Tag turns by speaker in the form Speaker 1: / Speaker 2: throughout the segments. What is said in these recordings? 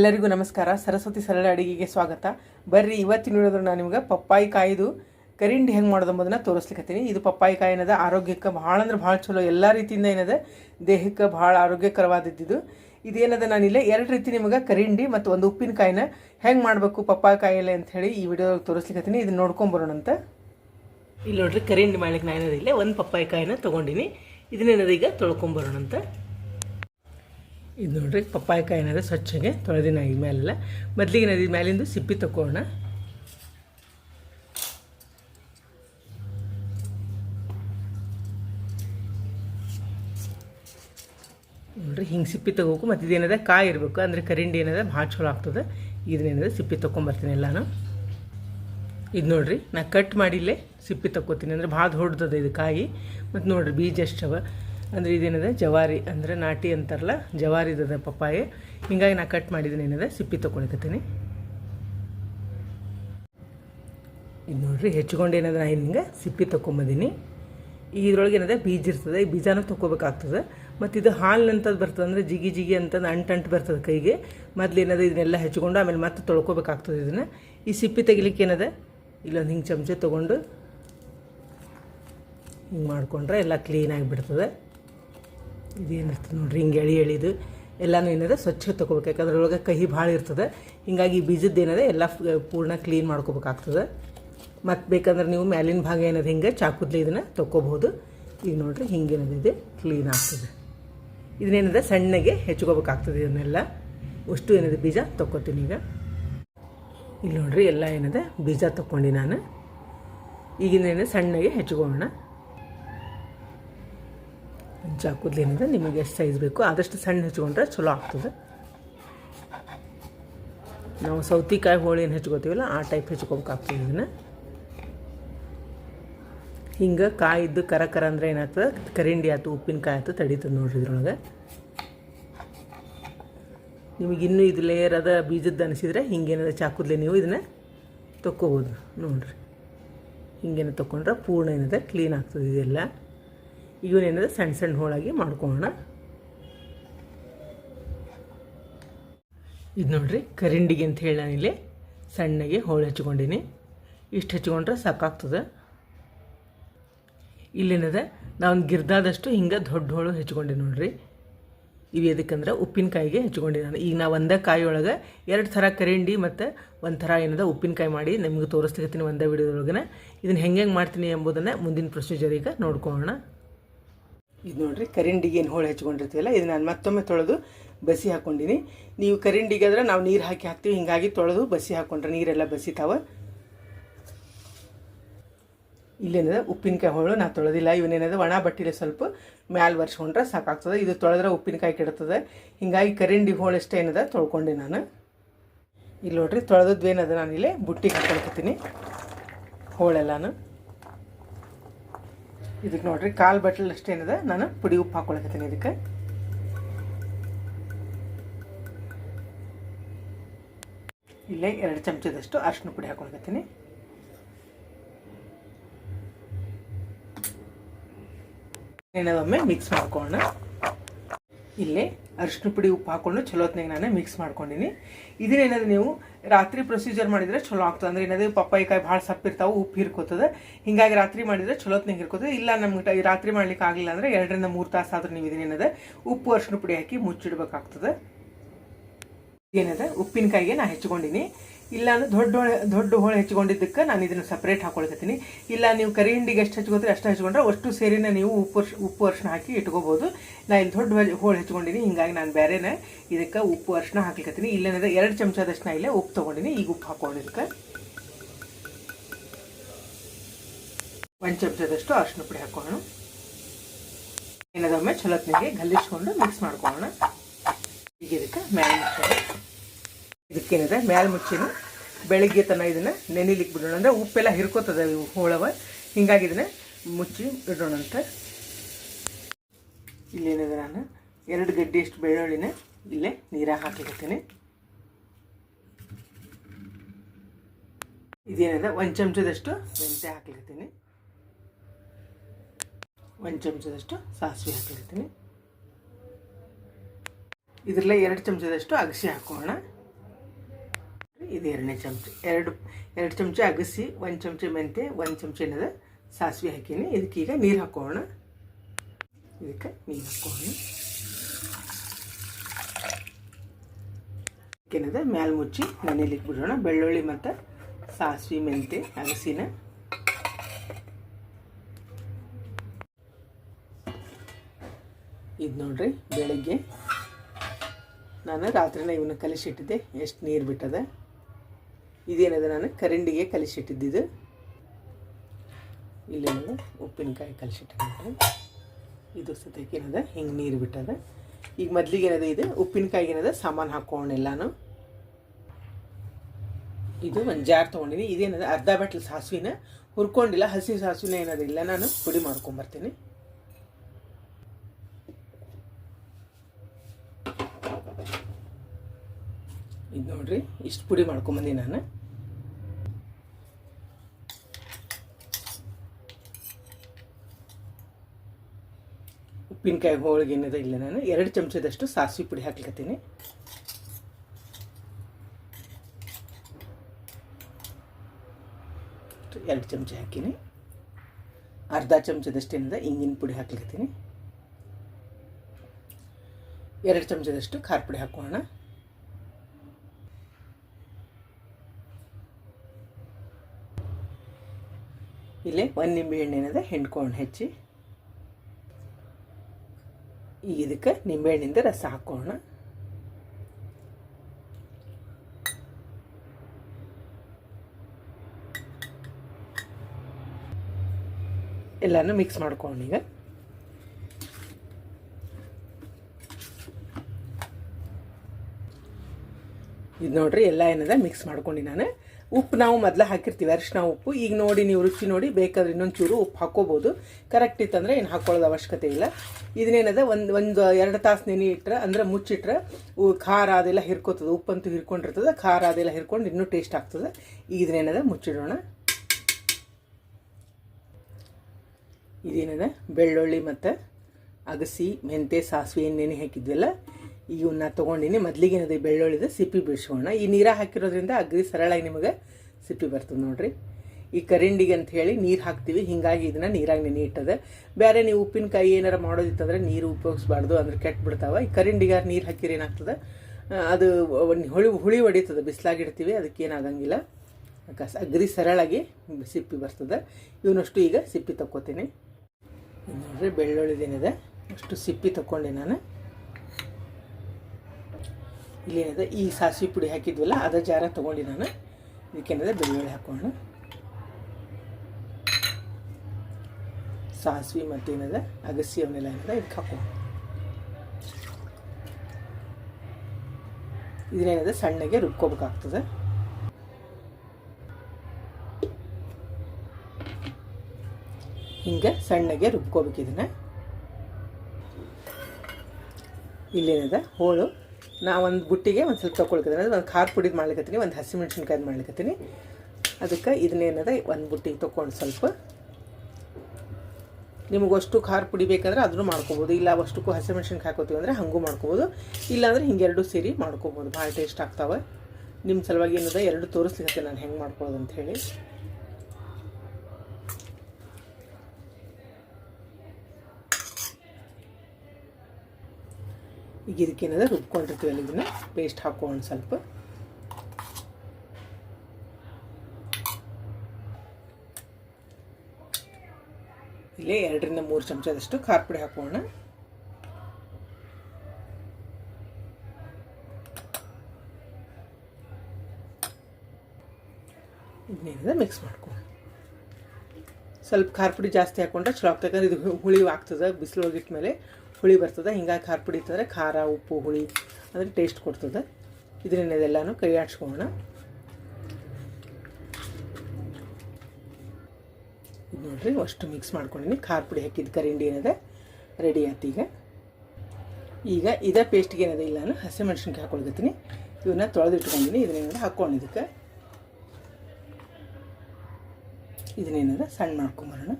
Speaker 1: ಎಲ್ಲರಿಗೂ ನಮಸ್ಕಾರ. ಸರಸ್ವತಿ ಸರಳ ಅಡಿಗೆಗೆ ಸ್ವಾಗತ. ಬರ್ರಿ, ಇವತ್ತಿನ ವಿಡಿಯೋದಲ್ಲಿ ನಾನು ನಿಮ್ಗೆ ಪಪ್ಪಾಯಿ ಕಾಯ್ದು ಕರಿಂಡಿ ಹೆಂಗೆ ಮಾಡೋದು ಎಂಬುದನ್ನು ತೋರಿಸ್ಲಿಕ್ಕತ್ತೀನಿ ಇದು ಪಪ್ಪಾಯಿ ಕಾಯಿ ಏನದ, ಆರೋಗ್ಯಕ್ಕೆ ಭಾಳ ಅಂದ್ರೆ ಭಾಳ ಚಲೋ, ಎಲ್ಲ ರೀತಿಯಿಂದ ಏನದ, ದೇಹಕ್ಕೆ ಭಾಳ ಆರೋಗ್ಯಕರವಾದದ್ದು ಇದೇನದ ನಾನಿಲ್ಲ ಎರಡು ರೀತಿ ನಿಮಗೆ ಕರಿಂಡಿ ಮತ್ತು ಒಂದು ಉಪ್ಪಿನಕಾಯಿನ ಹೆಂಗೆ ಮಾಡಬೇಕು ಪಪ್ಪಾಯಿ ಅಂತ ಹೇಳಿ ಈ ವಿಡಿಯೋ ತೋರಿಸ್ಲಿಕ್ಕತ್ತೀನಿ ಇದನ್ನ ನೋಡ್ಕೊಂಬರೋಣ ಅಂತ. ಇಲ್ಲಿ ನೋಡ್ರಿ ಕರಿಂಡಿ ಮಾಡ್ಲಿಕ್ಕೆ ನಾನು ಇಲ್ಲೇ ಒಂದು ಪಪ್ಪಾಯಿ ಕಾಯಿನ ತೊಗೊಂಡಿನಿ. ಇದನ್ನೇನದ ಈಗ ತೊಳ್ಕೊಂಬರೋಣ ಅಂತ. ಇದು ನೋಡ್ರಿ, ಪಪ್ಪಾಯ ಕಾಯಿ ಏನಾದ್ರೆ ಸ್ವಚ್ಛಗೆ ತೊಳೆದಿನ ಈ ಮೇಲೆಲ್ಲ. ಮೊದಲಿಗೆ ನದಿ ಮೇಲಿಂದ ಸಿಪ್ಪಿ ತಗೋಣ ನೋಡ್ರಿ, ಹಿಂಗೆ ಸಿಪ್ಪಿ ತಗೋಬೇಕು ಮತ್ತು ಇದೇನದ ಕಾಯಿ ಇರಬೇಕು, ಅಂದರೆ ಕರಿಂಡಿ ಏನದ ಭಾಳ ಚಲೋ ಆಗ್ತದೆ. ಇದನ್ನೇನದ ಸಿಪ್ಪಿ ತೊಗೊಂಬರ್ತೀನಿ ಎಲ್ಲಾನು. ಇದು ನೋಡ್ರಿ, ನಾ ಕಟ್ ಮಾಡಿಲ್ಲೇ ಸಿಪ್ಪಿ ತಗೋತೀನಿ ಅಂದರೆ ಭಾಳ ದೊಡ್ಡದ ಇದು ಕಾಯಿ. ಮತ್ತು ನೋಡ್ರಿ, ಬೀಜ ಎಷ್ಟವ ಅಂದರೆ ಇದೇನಿದೆ? ಜವಾರಿ ಅಂದರೆ ನಾಟಿ ಅಂತಾರಲ್ಲ ಜವಾರಿ ಇದೆ ಪಪ್ಪಾಯಿ. ಹಿಂಗಾಗಿ ನಾ ಕಟ್ ಮಾಡಿದ್ದೀನಿ ಏನಿದೆ? ಸಿಪ್ಪಿ ತೊಗೊಳಕತ್ತೀನಿ ಇದು ನೋಡಿರಿ ಹೆಚ್ಕೊಂಡು ನಾ ಹಿಂಗೆ ಸಿಪ್ಪಿ ತೊಗೊಂಬಂದೀನಿ ಇದ್ರೊಳಗೆ ಏನಿದೆ? ಬೀಜ ಇರ್ತದೆ. ಈ ಬೀಜನೂ ತೊಗೋಬೇಕಾಗ್ತದೆ ಮತ್ತು ಇದು ಹಾಲಿನಂಥದ್ದು ಬರ್ತದೆ ಅಂದರೆ ಜಿಗಿ ಜಿಗಿ ಅಂತಂದು ಅಂಟು ಅಂಟು ಬರ್ತದೆ ಕೈಗೆ. ಮೊದಲು ಏನಿದೆ? ಇದನ್ನೆಲ್ಲ ಹೆಚ್ಕೊಂಡು ಆಮೇಲೆ ಮತ್ತೆ ತೊಳ್ಕೊಬೇಕಾಗ್ತದೆ ಇದನ್ನು. ಈ ಸಿಪ್ಪಿ ತೆಗಿಲಿಕ್ಕೆ ಏನದ? ಇಲ್ಲೊಂದು ಹಿಂಗೆ ಚಮಚ ತೊಗೊಂಡು ಹಿಂಗೆ ಮಾಡಿಕೊಂಡ್ರೆ ಎಲ್ಲ ಕ್ಲೀನಾಗಿ ಬಿಡ್ತದೆ. ಇದೇನಿರ್ತದೆ ನೋಡ್ರಿ, ಹಿಂಗೆ ಎಳಿ ಎಳಿದು ಎಲ್ಲನೂ ಏನದ ಸ್ವಚ್ಛ ತೊಗೋಬೇಕು. ಯಾಕಂದ್ರೆ ಒಳಗೆ ಕಹಿ ಭಾಳ ಇರ್ತದೆ. ಹಿಂಗಾಗಿ ಈ ಬೀಜದ್ದು ಏನದ ಎಲ್ಲ ಪೂರ್ಣ ಕ್ಲೀನ್ ಮಾಡ್ಕೋಬೇಕಾಗ್ತದೆ. ಮತ್ತು ಬೇಕಂದ್ರೆ ನೀವು ಮ್ಯಾಲಿನ ಭಾಗ ಏನದ ಹಿಂಗೆ ಚಾಕುದ್ಲಿ ಇದನ್ನು ತೊಗೋಬೋದು ಈಗ ನೋಡ್ರಿ ಹಿಂಗೇನದ ಇದೆ ಕ್ಲೀನ್ ಆಗ್ತದೆ. ಇದನ್ನೇನಿದೆ ಸಣ್ಣಗೆ ಹೆಚ್ಕೋಬೇಕಾಗ್ತದೆ ಇದನ್ನೆಲ್ಲ. ಅಷ್ಟು ಏನಿದೆ ಬೀಜ ತೊಗೋತೀನಿ ಈಗ. ಇಲ್ಲಿ ನೋಡ್ರಿ ಎಲ್ಲ ಏನಿದೆ ಬೀಜ ತೊಗೊಂಡು ನಾನು. ಈಗಿನ ಸಣ್ಣಗೆ ಹೆಚ್ಕೊಳ್ಳೋಣ. ಚಾಕುದ್ಲಿ ಏನದ ನಿಮಗೆ ಎಷ್ಟು ಸೈಜ್ ಬೇಕು, ಆದಷ್ಟು ಸಣ್ಣ ಹೆಚ್ಕೊಂಡ್ರೆ ಚಲೋ ಆಗ್ತದೆ. ನಾವು ಸೌತಿಕಾಯಿ ಹೋಳಿ ಏನು ಹೆಚ್ಕೋತೀವಲ್ಲ, ಆ ಟೈಪ್ ಹೆಚ್ಕೋಬೇಕಾಗ್ತದೆ ಇದನ್ನು. ಹಿಂಗೆ ಕಾಯಿದ್ದು ಕರ ಕರ ಅಂದರೆ ಏನಾಗ್ತದೆ ಕರಿಂಡಿ ಆಯ್ತು, ಉಪ್ಪಿನಕಾಯಿ ಆಯ್ತು ತಡೀತದೆ ನೋಡ್ರಿ ಇದ್ರೊಳಗೆ. ನಿಮಗೆ ಇನ್ನೂ ಇದು ಲೇಯರ್ ಅದ ಬೀಜದ್ದು ಅನಿಸಿದರೆ ಹಿಂಗೇನಾದ್ರು ಚಾಕುದ್ಲೆ ನೀವು ಇದನ್ನು ತೊಕ್ಕೋಬೋದು. ನೋಡಿರಿ. ಹಿಂಗೇನು ತೊಗೊಂಡ್ರೆ ಪೂರ್ಣ ಏನಿದೆ ಕ್ಲೀನ್ ಆಗ್ತದೆ ಇದೆಲ್ಲ. ಇವನೇನಿದೆ ಸಣ್ಣ ಸಣ್ಣ ಹೋಳಾಗಿ ಮಾಡ್ಕೊಳ್ಳೋಣ ಇದು ನೋಡ್ರಿ, ಕರಿಂಡಿಗೆ ಅಂತ ಹೇಳಿ ಇಲ್ಲಿ ಸಣ್ಣಗೆ ಹೋಳು ಹಚ್ಕೊಂಡಿನಿ. ಇಷ್ಟು ಹಚ್ಕೊಂಡ್ರೆ ಸಾಕಾಗ್ತದೆ. ಇಲ್ಲೇನದ ನಾವು ಗಿರ್ದಾದಷ್ಟು ಹಿಂಗೆ ದೊಡ್ಡ ಹೋಳು ಹೆಚ್ಕೊಂಡೆ ನೋಡ್ರಿ. ಇವು ಎದಕ್ಕಂದ್ರೆ ಉಪ್ಪಿನಕಾಯಿಗೆ ಹೆಚ್ಕೊಂಡೆ ನಾನು. ಈಗ ನಾವು ಒಂದೇ ಕಾಯಿ ಒಳಗೆ ಎರಡು ಥರ ಕರಿಂಡಿ ಮತ್ತು ಒಂದು ಥರ ಏನದ ಉಪ್ಪಿನಕಾಯಿ ಮಾಡಿ ನಿಮಗೆ ತೋರಿಸ್ಲಿಕತ್ತೀನಿ ಒಂದೇ ವಿಡಿಯೋದೊಳಗೆ ಇದನ್ನು ಹೆಂಗೆ ಹೆಂಗೆ ಮಾಡ್ತೀನಿ ಎಂಬುದನ್ನು ಮುಂದಿನ ಪ್ರೊಸೀಜರ್ ಈಗ ನೋಡ್ಕೊಳ್ಳೋಣ ಇದು ನೋಡಿರಿ, ಕರಿಂಡಿಗೆ ಏನು ಹೋಳು ಹೆಚ್ಕೊಂಡಿರ್ತೀವಲ್ಲ ಇದು ನಾನು ಮತ್ತೊಮ್ಮೆ ತೊಳೆದು ಬಸಿ ಹಾಕ್ಕೊಂಡಿನಿ ನೀವು ಕರಿಂಡಿಗೆ ಆದ್ರೆ ನಾವು ನೀರು ಹಾಕಿ ಹಾಕ್ತೀವಿ, ಹಿಂಗಾಗಿ ತೊಳೆದು ಬಸಿ ಹಾಕ್ಕೊಂಡ್ರೆ ನೀರೆಲ್ಲ ಬಸಿತಾವ. ಇಲ್ಲೇನದ, ಉಪ್ಪಿನಕಾಯಿ ಹೋಳು ನಾ ತೊಳೆದಿಲ್ಲ ಇವನೇನದ ಒಣ ಬಟ್ಟಿಲೆ ಸ್ವಲ್ಪ ಮ್ಯಾಲೆ ಬರ್ಸ್ಕೊಂಡ್ರೆ ಸಾಕಾಗ್ತದೆ. ಇದು ತೊಳೆದ್ರೆ ಉಪ್ಪಿನಕಾಯಿ ಕೆಡ್ತದೆ. ಹಿಂಗಾಗಿ ಕರಿಂಡಿ ಹೋಳು ಎಷ್ಟೇ ಏನದ, ತೊಳ್ಕೊಂಡೆ ನಾನು. ಇಲ್ಲಿ ನೋಡ್ರಿ, ತೊಳೆದದ್ದು ಏನದ ನಾನು ಇಲ್ಲೇ, ಬುಟ್ಟಿಗೆ ಹಾಕೊಳ್ತೀನಿ ಹೋಳೆಲ್ಲಾನು. ಇದಕ್ಕೆ ನೋಡ್ರಿ, ಕಾಲು ಬಟ್ಲ್ ಅಷ್ಟೇ ಏನದ ನಾನು ಪುಡಿ ಉಪ್ಪು ಹಾಕೊಳಕತ್ತೀನಿ ಇದಕ್ಕೆ. ಇಲ್ಲೇ ಎರಡು ಚಮಚದಷ್ಟು ಅರಿಶಿನ ಪುಡಿ ಹಾಕೊಳಕತ್ತೀನಿ. ಏನದೊಮ್ಮೆ ಮಿಕ್ಸ್ ಮಾಡ್ಕೊಳ್ಳೋಣ. ಇಲ್ಲೇ ಅರಿಶಿನ ಪುಡಿ ಉಪ್ಪು ಹಾಕೊಂಡು ಚಲೋತ್ನಾಗೆ ನಾನು ಮಿಕ್ಸ್ ಮಾಡ್ಕೊಂಡಿನಿ. ಇದನ್ನೇನದು ನೀವು ರಾತ್ರಿ ಪ್ರೊಸೀಜರ್ ಮಾಡಿದರೆ ಚಲೋ ಆಗ್ತದೆ. ಅಂದ್ರೆ ಏನಾದ್ರು ಪಪ್ಪಾಯಿಕಾಯಿ ಭಾಳ ಸಪ್ಪಿರ್ತಾವೆ ಉಪ್ಪು ಹಿರ್ಕೋತದೆ. ಹಿಂಗಾಗಿ ರಾತ್ರಿ ಮಾಡಿದರೆ ಚಲೋತ್ನಾಗ ಹಿರ್ಕೋತದೆ. ಇಲ್ಲ ನಮ್ಗೆ ರಾತ್ರಿ ಮಾಡ್ಲಿಕ್ಕೆ ಆಗಲಿಲ್ಲ ಅಂದ್ರೆ ಎರಡರಿಂದ ಮೂರು ತಾಸು ಆದರೂ ನೀವು ಇದನ್ನೇನದ ಉಪ್ಪು ಅರಿಶಿನ ಪುಡಿ ಹಾಕಿ ಮುಚ್ಚಿಡ್ಬೇಕಾಗ್ತದೆ. ಏನದ? ಉಪ್ಪಿನಕಾಯಿಗೆ ನಾ ಹೆಚ್ಕೊಂಡಿನಿ. ಇಲ್ಲ ಅಂದ್ರೆ ದೊಡ್ಡ ಹೋಳೆ ದೊಡ್ಡ ಹೋಳೆ ಹೆಚ್ಕೊಂಡಿದ್ದಕ್ಕೆ ನಾನು ಇದನ್ನು ಸಪ್ರೇಟ್ ಹಾಕೊಳ್ಕತ್ತೀನಿ. ಇಲ್ಲ, ನೀವು ಕರಿ ಹಿಂಡಿಗೆ ಎಷ್ಟು ಹಚ್ಕೋತೀರಿ ಅಷ್ಟು ಹಚ್ಕೊಂಡ್ರೆ ಅಷ್ಟು ಸೇರಿನ ನೀವು ಉಪ್ಪು ವರ್ಷ, ಉಪ್ಪು ಅರಿಶಿನ ಹಾಕಿ ಇಟ್ಕೋಬೋದು. ನಾನು ಇಲ್ಲಿ ದೊಡ್ಡ ಹೋಳೆ- ಹೆಚ್ಕೊಂಡಿನಿ, ಹಿಂಗಾಗಿ ನಾನು ಬೇರೆನೇ ಇದಕ್ಕೆ ಉಪ್ಪು ಅರಿಶಿನ ಹಾಕ್ಲಿಕತ್ತೀನಿ. ಇಲ್ಲೇನಿದೆ ಎರಡು ಚಮಚದಷ್ಟು ನಾ ಇಲ್ಲೇ ಉಪ್ಪು ತೊಗೊಂಡಿನಿ, ಈಗ ಉಪ್ಪು ಹಾಕೊಂಡಿದ್ದಕ್ಕೆ. ಒಂದು ಚಮಚದಷ್ಟು ಅರ್ಶಿನ ಪುಡಿ ಹಾಕೋಣ ಏನದೊಮ್ಮೆ ಚಲೋತ್ನಿಗೆ ಗಲ್ಲಿಸ್ಕೊಂಡು ಮಿಕ್ಸ್ ಮಾಡ್ಕೊಳ್ಳೋಣ. ಈಗ ಇದಕ್ಕೆ ಮ್ಯಾಲೆ ಮುಚ್ಚೋಣ ಮ್ಯಾಲ ಮುಚ್ಚಿನ. ಬೆಳಿಗ್ಗೆ ತನ ಇದನ್ನು ನೆನಿಲಿಕ್ಕೆ ಬಿಡೋಣ ಅಂದರೆ ಉಪ್ಪೆಲ್ಲ ಹಿರ್ಕೋತದೆ ಹೋಳವ. ಹಿಂಗಾಗಿ ಇದನ್ನ ಮುಚ್ಚಿ ಇಡೋಣ ಅಂತ. ಇಲ್ಲೇನಿದೆ ನಾನು? ಎರಡು ಗಡ್ಡೆಯಷ್ಟು ಬೆಳ್ಳುಳ್ಳಿನ ಇಲ್ಲೇ ನೀರಾಗ ಹಾಕಿರ್ತೀನಿ ಇದೇನಿದೆ? ಒಂದು ಚಮಚದಷ್ಟು ಮೆಂತ್ಯ ಹಾಕಿರ್ತೀನಿ ಒಂದು ಚಮಚದಷ್ಟು ಸಾಸಿವೆ ಹಾಕಿರ್ತೀನಿ ಇದರಲ್ಲೇ ಎರಡು ಚಮಚದಷ್ಟು ಅಗಸೆ ಹಾಕೋಣ. ಇದು ಎರಡನೇ ಚಮಚ. ಎರಡು ಎರಡು ಚಮಚ ಅಗಸಿ, ಒಂದು ಚಮಚ ಮೆಂತೆ, ಒಂದು ಚಮಚ ಏನದ ಸಾಸಿವೆ ಹಾಕೀನಿ. ಇದಕ್ಕೀಗ ನೀರು ಹಾಕೋಣ. ಇದಕ್ಕೆ ನೀರು ಹಾಕೋಣ. ಏನದ ಮ್ಯಾಲ ಮುಚ್ಚಿ ನೆನೆಲಿಕ್ಕೆ ಬಿಡೋಣ ಬೆಳ್ಳುಳ್ಳಿ ಮತ್ತು ಸಾಸಿವೆ, ಮೆಂತೆ, ಅಗಸಿನ. ಇದು ನೋಡ್ರಿ ಬೆಳಗ್ಗೆ. ನಾನು ರಾತ್ರಿನ ಇವನ್ನ ಕಲಿಸಿಟ್ಟಿದ್ದೆ ಎಷ್ಟು ನೀರು ಬಿಟ್ಟದ. ಇದೇನದ ನಾನು? ಕರಿಂಡಿಗೆ ಇಲ್ಲಿ ನಾನು ಉಪ್ಪಿನಕಾಯಿ ಕಲಿಸಿಟ್ಟಿದ್ದೆ. ಇದು ಸತಕ್ಕೆ ಏನಿದೆ? ಹಿಂಗೆ ನೀರು ಬಿಟ್ಟದ. ಈಗ ಮೊದಲಿಗೆ ಏನಿದೆ ಇದು? ಉಪ್ಪಿನಕಾಯಿಗೆ ಏನಿದೆ? ಸಾಮಾನು ಹಾಕೋಣ ಎಲ್ಲಾನು ಇದು ಒಂದು ಜಾರ್ ತೊಗೊಂಡಿನಿ. ಇದೇನದ? ಅರ್ಧ ಬಟ್ಲು ಸಾಸಿವಿನ ಹುರ್ಕೊಂಡಿಲ್ಲ. ಹಸಿ ಸಾಸಿವಿನ ಏನದ ಇಲ್ಲ. ನಾನು ಪುಡಿ ಮಾಡ್ಕೊಂಬರ್ತೀನಿ ಇದು ನೋಡ್ರಿ ಇಷ್ಟು ಪುಡಿ ಮಾಡ್ಕೊಂಬಂದಿ ನಾನು. ಉಪ್ಪಿನಕಾಯಿ ಹೋಳಿಗೆ ಏನಿದೆ ಇಲ್ಲ ನಾನು. ಎರಡು ಚಮಚದಷ್ಟು ಸಾಸಿವೆ ಪುಡಿ ಹಾಕ್ಲಿಕ್ಕತ್ತೀನಿ ಎರಡು ಚಮಚ ಹಾಕಿನಿ. ಅರ್ಧ ಚಮಚದಷ್ಟು ಏನಿದೆ ಇಂಗಿನ ಪುಡಿ ಹಾಕ್ಲಿಕ್ಕತ್ತೀನಿ ಎರಡು ಚಮಚದಷ್ಟು ಖಾರ ಪುಡಿ ಹಾಕೋಣ. ಇಲ್ಲೇ ಒಂದು ನಿಂಬೆ ಹಣ್ಣಿನದ ಹಿಂಡ್ಕೊಂಡು ಹೆಚ್ಚಿ. ಈಗ ಇದಕ್ಕೆ ನಿಂಬೆಹಣ್ಣಿಂದ ರಸ ಹಾಕೋಣ. ಎಲ್ಲನೂ ಮಿಕ್ಸ್ ಮಾಡ್ಕೊಂಡು ಈಗ. ಇದು ನೋಡ್ರಿ ಎಲ್ಲ ಏನದ ಮಿಕ್ಸ್ ಮಾಡ್ಕೊಂಡು ನಾನು. ಉಪ್ಪು ನಾವು ಮೊದಲು ಹಾಕಿರ್ತೀವಿ, ಅರಿಶಿನ ಉಪ್ಪು. ಈಗ ನೋಡಿ ನೀವು ರುಚಿ ನೋಡಿ, ಬೇಕಾದ್ರೆ ಇನ್ನೊಂದು ಚೂರು ಉಪ್ಪು ಹಾಕೋಬೋದು. ಕರೆಕ್ಟ್ ಇತ್ತಂದ್ರೆ ಏನು ಹಾಕೊಳ್ಳೋದು ಅವಶ್ಯಕತೆ ಇಲ್ಲ. ಇದನ್ನೇನದ, ಒಂದು ಒಂದು, ಎರಡು ತಾಸು ನೆನೆ ಇಟ್ಟರೆ ಅಂದ್ರೆ ಮುಚ್ಚಿಟ್ರೆ ಖಾರ ಅದೆಲ್ಲ ಹಿರ್ಕೋತದೆ. ಉಪ್ಪಂತೂ ಹಿರ್ಕೊಂಡಿರ್ತದೆ, ಖಾರ ಅದೆಲ್ಲ ಹಿರ್ಕೊಂಡು ಇನ್ನೂ ಟೇಸ್ಟ್ ಆಗ್ತದೆ. ಈಗ ಇದನ್ನೇನದ, ಮುಚ್ಚಿಡೋಣ. ಇದೇನದ ಬೆಳ್ಳುಳ್ಳಿ ಮತ್ತು ಅಗಸಿ ಮೆಂತೆ ಸಾಸಿವೆ ನೆನೆ ಹಾಕಿದ್ವಲ್ಲ ಇವನ್ನ ತೊಗೊಂಡಿನಿ. ಮೊದ್ಲಿಗೆ ಏನಿದೆ ಬೆಳ್ಳುಳ್ಳಿದು ಸಿಪ್ಪಿ ಬಿಡಿಸೋಣ. ಈ ನೀರ ಹಾಕಿರೋದ್ರಿಂದ ಅಗ್ರಿ ಸರಳಾಗಿ ನಿಮಗೆ ಸಿಪ್ಪಿ ಬರ್ತದೆ ನೋಡಿರಿ. ಈ ಕರಿಂಡಿಗೆ ಅಂತ ಹೇಳಿ ನೀರು ಹಾಕ್ತೀವಿ. ಹಿಂಗಾಗಿ ಇದನ್ನ ನೀರಾಗಿ ನೆನೆ ಇಟ್ಟದೆ. ಬೇರೆ ನೀವು ಉಪ್ಪಿನಕಾಯಿ ಏನಾರ ಮಾಡೋದಿತ್ತಂದ್ರೆ ನೀರು ಉಪಯೋಗಿಸ್ಬಾರ್ದು, ಅಂದ್ರೆ ಕೆಟ್ಟು ಬಿಡ್ತಾವ ಈ ಕರಿಂಡಿಗಾರ ನೀರು ಹಾಕಿರಿ ಏನಾಗ್ತದೆ? ಅದು ಹುಳಿ ಹುಳಿ ಹೊಡಿತದೆ. ಬಿಸಿಲಾಗಿಡ್ತೀವಿ ಅದಕ್ಕೆ ಏನಾಗಂಗಿಲ್ಲ. ಕಸ ಅಗ್ರಿ ಸರಳಾಗಿ ಸಿಪ್ಪಿ ಬರ್ತದೆ. ಇವನಷ್ಟು ಈಗ ಸಿಪ್ಪಿ ತಕ್ಕೋತೀನಿ. ನೋಡ್ರಿ, ಬೆಳ್ಳುಳ್ಳಿದೇನಿದೆ. ಅಷ್ಟು ಸಿಪ್ಪಿ ತಕ್ಕೊಂಡೆ ನಾನು. ಇಲ್ಲೇನಿದೆ, ಈ ಸಾಸಿವೆ ಪುಡಿ ಹಾಕಿದ್ವಲ್ಲ, ಅದ ಜಾರ ತೊಗೊಂಡು ನಾನು. ಇದಕ್ಕೇನಿದೆ ಬೆಳ್ಳುಳ್ಳಿ ಹಾಕೋಣ. ಸಾಸಿವೆ ಮತ್ತೇನಿದೆ ಅಗಸಿ ಅವನ್ನೆಲ್ಲ ಏನಿದೆ, ಇದಕ್ಕೆ ಹಾಕೋಣ. ಇದನ್ನೇನಿದೆ ಸಣ್ಣಗೆ ರುಬ್ಕೋಬೇಕಾಗ್ತದೆ. ಹಿಂಗೆ ಸಣ್ಣಗೆ ರುಬ್ಕೋಬೇಕು ಇದನ್ನ. ಇಲ್ಲೇನಿದೆ, ಹೋಳು. ನಾ ಒಂದು ಬುಟ್ಟಿಗೆ ಒಂದು ಸ್ವಲ್ಪ ತೊಗೊಳ್ಕತ್ತೀನಿ ಅಂದರೆ ಒಂದು ಖಾರ ಪುಡಿದು ಮಾಡ್ಲಿಕತ್ತೀನಿ, ಒಂದು ಹಸಿಮೆಣ್ಸಿನ್ಕಾಯ್ದು ಮಾಡ್ಲಿಕತ್ತೀನಿ. ಅದಕ್ಕೆ ಇದನ್ನೇನದ ಒಂದು ಬುಟ್ಟಿಗೆ ತೊಗೊಂಡು ಸ್ವಲ್ಪ. ನಿಮಗೆ ಅಷ್ಟು ಖಾರ ಪುಡಿ ಬೇಕಂದ್ರೆ ಅದನ್ನು ಮಾಡ್ಕೊಬೋದು. ಇಲ್ಲ ಅಷ್ಟಕ್ಕೂ ಹಸಿಮೆಣ್ಸಿನ್ಕಾಯಿ ಹಾಕೋತೀವಿ ಅಂದರೆ ಹಾಗೂ ಮಾಡ್ಕೋಬೋದು. ಇಲ್ಲಾಂದ್ರೆ ಹಿಂಗೆ ಎರಡು ಸೇರಿ ಮಾಡ್ಕೊಬೋದು. ಭಾಳ ಟೇಸ್ಟ್ ಆಗ್ತಾವೆ. ನಿಮ್ಮ ಸಲುವಾಗಿ ಏನದ, ಎರಡು ತೋರಿಸ್ಲಿಕ್ಕೆ ನಾನು ಹೆಂಗೆ ಮಾಡ್ಕೊಳ್ಳೋದು ಅಂತ ಹೇಳಿ. ಈಗ ಇದಕ್ಕೇನದ ರುಬ್ಕೊಂಡಿರ್ತೀವಲ್ಲ ಇದನ್ನ. ಪೇಸ್ಟ್ ಹಾಕೋ ಒಂದು ಸ್ವಲ್ಪ. ಇಲ್ಲೇ ಎರಡರಿಂದ ಮೂರು ಚಮಚದಷ್ಟು ಖಾರ ಪುಡಿ ಹಾಕೋಣ. ಇದನ್ನೇನಿದೆ ಮಿಕ್ಸ್ ಮಾಡ್ಕೊ. ಸ್ವಲ್ಪ ಖಾರ ಪುಡಿ ಜಾಸ್ತಿ ಹಾಕೊಂಡ್ರೆ ಚಲೋ ಆಗ್ತದೆ. ಇದು ಹುಳಿ ಆಗ್ತದೆ ಬಿಸಿಲು ಒಳಗಿಟ್ಟ ಮೇಲೆ ಹುಳಿ ಬರ್ತದೆ, ಹಿಂಗಾಗಿ ಖಾರ ಪುಡಿ ಇತ್ತಂದ್ರೆ ಖಾರ, ಉಪ್ಪು, ಹುಳಿ ಅಂದರೆ ಟೇಸ್ಟ್ ಕೊಡ್ತದೆ. ಇದನ್ನೆಲ್ಲನೂ ಕೈ ಆಡ್ಸ್ಕೊಳ್ಳೋಣ. ಇದು ನೋಡಿರಿ, ಅಷ್ಟು ಮಿಕ್ಸ್ ಮಾಡ್ಕೊಂಡಿನಿ. ಖಾರ ಪುಡಿ ಹಾಕಿದ ಕರಿಂಡಿ ಏನಿದೆ ರೆಡಿ ಆಯ್ತು ಈಗ. ಈಗ ಇದೇ ಪೇಸ್ಟ್ಗೆ ಏನಿದೆ ಇಲ್ಲ ನಾನು ಹಸಿಮೆಣ್ಸಿನ್ಕಾಯಿ ಹಾಕೊಳ್ತೀನಿ ಇವನ್ನ ತೊಳೆದಿಟ್ಕೊಂಡಿನಿ ಇದನ್ನೇನಿದೆ ಹಾಕ್ಕೊಂಡು ಇದಕ್ಕೆ. ಇದನ್ನೇನಿದೆ ಸಣ್ಣ ಮಾಡ್ಕೊಂಬರೋಣ.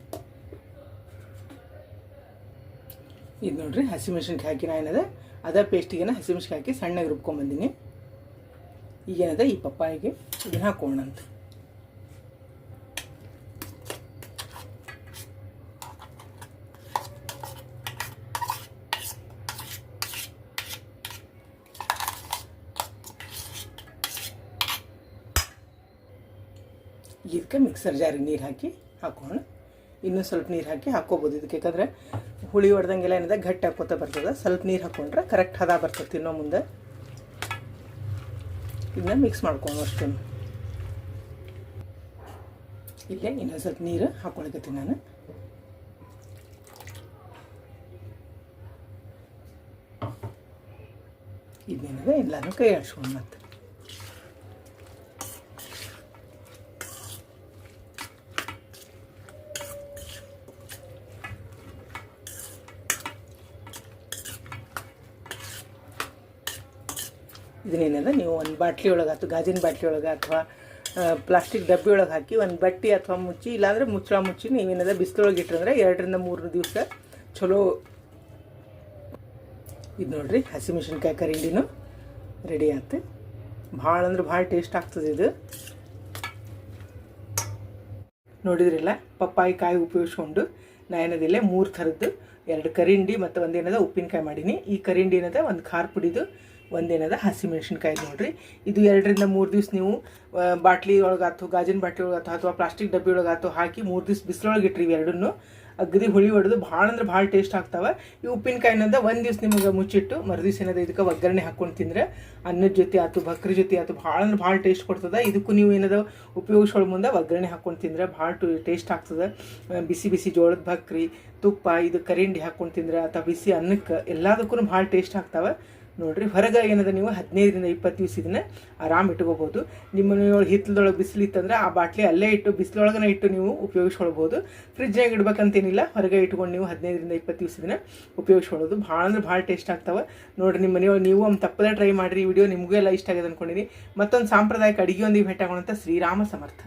Speaker 1: ಇದು ನೋಡ್ರಿ ಹಸಿಮೆಣ್ಸಿನ್ಕಾಯಿ ಹಾಕಿ ನಾ ಏನದ? ಅದ ಪೇಸ್ಟಿಗೆ ಹಸಿಮೆಣ್ಸಿನ್ಕಾಯಿ ಹಾಕಿ ಸಣ್ಣಗೆ ರುಬ್ಕೊಂಬಂದಿನಿ. ಈಗೇನದ ಈ ಪಪ್ಪಾಯಿಗೆ ಇದನ್ನ ಹಾಕೋಣ ಅಂತ. ಇದಕ್ಕೆ ಮಿಕ್ಸರ್ ಜಾರಿಗೆ ನೀರು ಹಾಕಿ ಹಾಕೋಣ. ಇನ್ನೂ ಸ್ವಲ್ಪ ನೀರು ಹಾಕಿ ಹಾಕೋಬೋದು ಇದಕ್ಕೆ ಯಾಕಂದರೆ ಹುಳಿ ಹೊಡೆದಂಗೆಲ್ಲ ಏನಿದೆ, ಗಟ್ಟಿ ಹಾಕೋತಾ ಬರ್ತದೆ. ಸ್ವಲ್ಪ ನೀರು ಹಾಕೊಂಡ್ರೆ ಕರೆಕ್ಟ್ ಹದ ಬರ್ತದೆ ತಿನ್ನೋ ಮುಂದೆ. ಇದನ್ನ ಮಿಕ್ಸ್ ಮಾಡ್ಕೊಂಡು ಅಷ್ಟು ಇಲ್ಲೇ ಇನ್ನೊಂದು ಸ್ವಲ್ಪ ನೀರು ಹಾಕ್ಕೊಳಕತ್ತೀನಿ ನಾನು. ಇದನ್ನೇನಿದೆ ಎಲ್ಲನೂ ಕೈ ಆಡ್ಸ್ಕೊಂಡು ಮತ್ತೆ. ಇದನ್ನೇನದ ನೀವು ಒಂದು ಬಾಟ್ಲಿ ಒಳಗೆ ಅಥವಾ ಗಾಜಿನ ಬಾಟ್ಲಿ ಒಳಗೆ ಅಥವಾ ಪ್ಲಾಸ್ಟಿಕ್ ಡಬ್ಬಿ ಒಳಗೆ ಹಾಕಿ ಒಂದು ಬಟ್ಟೆ ಅಥವಾ ಮುಚ್ಚಿ, ಇಲ್ಲಾಂದ್ರೆ ಮುಚ್ಚಳ ಮುಚ್ಚಿ ನೀವೇನದ ಬಿಸಿಲೊಳಗೆ ಇಟ್ಟರಂದ್ರೆ ಎರಡರಿಂದ ಮೂರು ದಿವಸ ಚಲೋ ಇದು ನೋಡಿರಿ ಹಸಿಮೆಣ್ಸಿನ್ಕಾಯಿ ಕರಿಂಡಿನೂ ರೆಡಿ ಆಯ್ತು. ಭಾಳ ಅಂದ್ರೆ ಭಾಳ ಟೇಸ್ಟ್ ಆಗ್ತದೆ ಇದು. ನೋಡಿದ್ರಲ್ಲ ಪಪ್ಪಾಯಿ ಕಾಯಿ ಉಪಯೋಗಿಸ್ಕೊಂಡು ನಾ ಏನದಿಲ್ಲ ಮೂರು ಥರದ್ದು, ಎರಡು ಕರಿಂಡಿ ಮತ್ತು ಒಂದೇನದ ಉಪ್ಪಿನಕಾಯಿ ಮಾಡೀನಿ. ಈ ಕರಿಂಡಿ ಏನದ, ಒಂದು ಖಾರ ಪುಡಿದು ಒಂದೇನದ ಹಸಿಮೆಣಸಿನ್ಕಾಯಿ ನೋಡ್ರಿ. ಇದು ಎರಡರಿಂದ ಮೂರು ದಿವ್ಸ ನೀವು ಬಾಟ್ಲಿ ಒಳಗಾತು ಗಾಜಿನ ಬಾಟ್ಲಿ ಒಳಗಾತು ಅಥವಾ ಪ್ಲಾಸ್ಟಿಕ್ ಡಬ್ಬಿ ಒಳಗಾತು ಹಾಕಿ ಮೂರು ದಿವ್ಸ ಬಿಸಿಲೊಳಗೆ ಇಟ್ರಿ ಇವೆರಡನ್ನು. ಅಗದಿ ಹುಳಿ ಹೊಡೆದು ಭಾಳ ಅಂದ್ರೆ ಭಾಳ ಟೇಸ್ಟ್ ಆಗ್ತಾವೆ. ಈ ಉಪ್ಪಿನಕಾಯಿನಂದ ಒಂದು ದಿವ್ಸ ನಿಮಗೆ ಮುಚ್ಚಿಟ್ಟು ಮರುದಿವ್ಸ ಏನದ ಇದಕ್ಕೆ ಒಗ್ಗರಣೆ ಹಾಕೊಂಡು ತಿಂದ್ರೆ ಅನ್ನದ ಜೊತೆ ಆಯ್ತು, ಬಕ್ರಿ ಜೊತೆ ಆಯ್ತು ಭಾಳ ಅಂದ್ರೆ ಭಾಳ ಟೇಸ್ಟ್ ಕೊಡ್ತದೆ. ಇದಕ್ಕೂ ನೀವು ಏನದ ಉಪಯೋಗಿಸೋಳ ಮುಂದೆ ಒಗ್ಗರಣೆ ಹಾಕೊಂಡು ತಿಂದ್ರೆ ಭಾಳ ಟೇಸ್ಟ್ ಆಗ್ತದೆ. ಬಿಸಿ ಬಿಸಿ ಜೋಳದ ಬಕ್ರಿ, ತುಪ್ಪ, ಇದು ಕರಿಂಡಿ ಹಾಕೊಂಡು ತಿಂದ್ರೆ ಅಥವಾ ಬಿಸಿ ಅನ್ನಕ್ಕೆ ಎಲ್ಲದಕ್ಕೂ ಭಾಳ ಟೇಸ್ಟ್ ಆಗ್ತಾವೆ. ನೋಡ್ರಿ, ಹೊರಗೆ ಏನದ ನೀವು? ಹದಿನೈದರಿಂದ ಇಪ್ಪತ್ತು ದಿವಸ ಇದನ್ನ ಆರಾಮ್ ಇಟ್ಕೋಬೋದು. ನಿಮ್ಮ ಹಿತ್ತಲದೊಳಗೆ ಬಿಸಿಲು ಇತ್ತಂದ್ರೆ ಆ ಬಾಟ್ಲಿ ಅಲ್ಲೇ ಇಟ್ಟು, ಬಿಸಿಲೊಳಗನೆ ಇಟ್ಟು ನೀವು ಉಪಯೋಗಿಸ್ಕೊಳ್ಬೋದು. ಫ್ರಿಜ್ನಾಗ ಇಡ್ಬೇಕಂತೇನಿಲ್ಲ ಹೊರಗೆ ಇಟ್ಕೊಂಡು ನೀವು ಹದಿನೈದರಿಂದ ಇಪ್ಪತ್ತು ದಿವಸ ಇದನ್ನ ಉಪಯೋಗಿಸ್ಕೊಳ್ಳೋದು ಭಾಳ ಅಂದ್ರೆ ಭಾಳ ಟೇಸ್ಟ್ ಆಗ್ತಾವೆ. ನೋಡ್ರಿ, ನಿಮ್ಮ ಮನೆಯೊಳಗೆ ನೀವು ಒಂದು ತಪ್ಪದೇ ಟ್ರೈ ಮಾಡಿರಿ ವಿಡಿಯೋ ನಿಮಗೂ ಎಲ್ಲ ಇಷ್ಟ ಆಗಿದೆ ಅಂದ್ಕೊಂಡಿನಿ ಮತ್ತೊಂದು ಸಾಂಪ್ರದಾಯಿಕ ಅಡುಗೆಯೊಂದಿಗೆ ಭೇಟಿ ಆಗೋಣಂತ ಶ್ರೀರಾಮ ಸಮರ್ಥ.